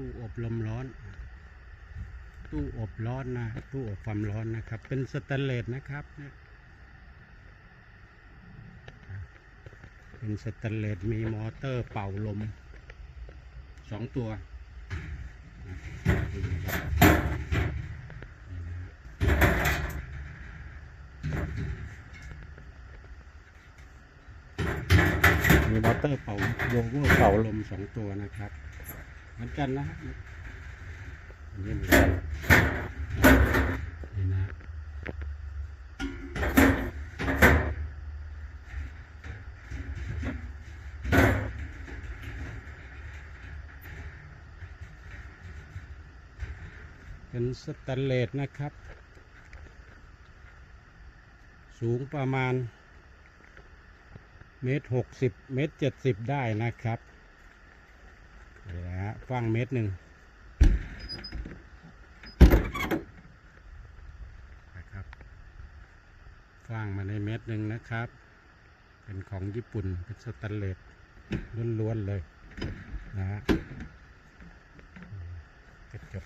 ตู้อบลมร้อน ตู้อบร้อนนะ ตู้อบความร้อนนะครับ เป็นสแตนเลสนะครับเนี่ยเป็นสแตนเลสมีมอเตอร์เป่าลมสองตัวมีมอเตอร์เป่าโยโก้เป่าลมสองตัวนะครับ เหมือนกันนะฮะอันนี้เหมือนกันนี่นะเป็นสแตนเลสนะครับ สูงประมาณเมตรหกสิบเมตรเจ็ดสิบได้นะครับ นี่นะฮะฟังเมตรหนึ่งนะครับฟังมาในเมตรหนึ่งนะครับ เป็นของญี่ปุ่น เป็นสแตนเลสล้วนๆเลยนะฮะกระจก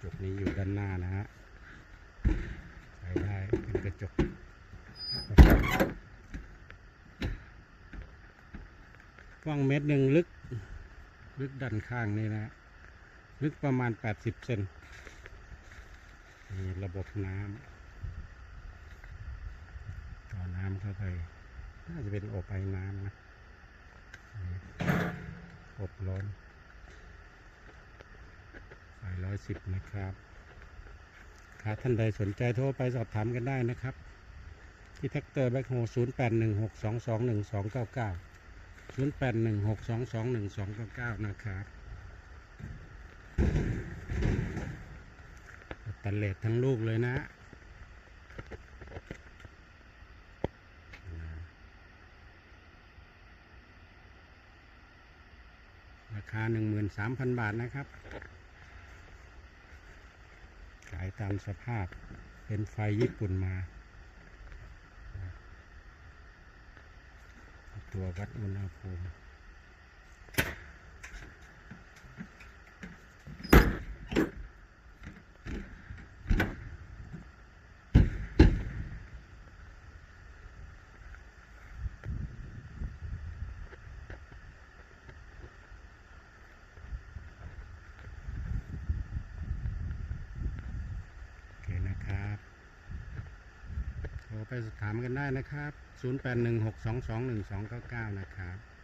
จุดนี้อยู่ด้านหน้านะฮะ ใช้ได้เป็นกระจก กว้างเมตรหนึ่งลึก ลึกด้านข้างนี่นะ ลึกประมาณ 80 เซนมีระบบน้ำต่อน้ำเข้าไป น่าจะเป็นอบไอน้ำนะ อบร้อนสายร้อยสิบนะครับถ้าท่านใดสนใจโทรไปสอบถามกันได้นะครับ ที่แท็กเตอร์แบ็คโฮศูนย์แปดหนึ่งหกสองสองหนึ่งสองเก้าเก้าศูนย์แปดหนึ่งหกสองสองหนึ่งสองเก้าเก้านะครับตันเลดทั้งลูกเลยนะราคา 13,000 บาทนะครับ ขายตามสภาพเป็นไฟญี่ปุ่นมา ตัววัดอุณหภูมิโอเคนะครับ โทร ไปสอบถามกันได้นะครับ 0816221299 นะครับ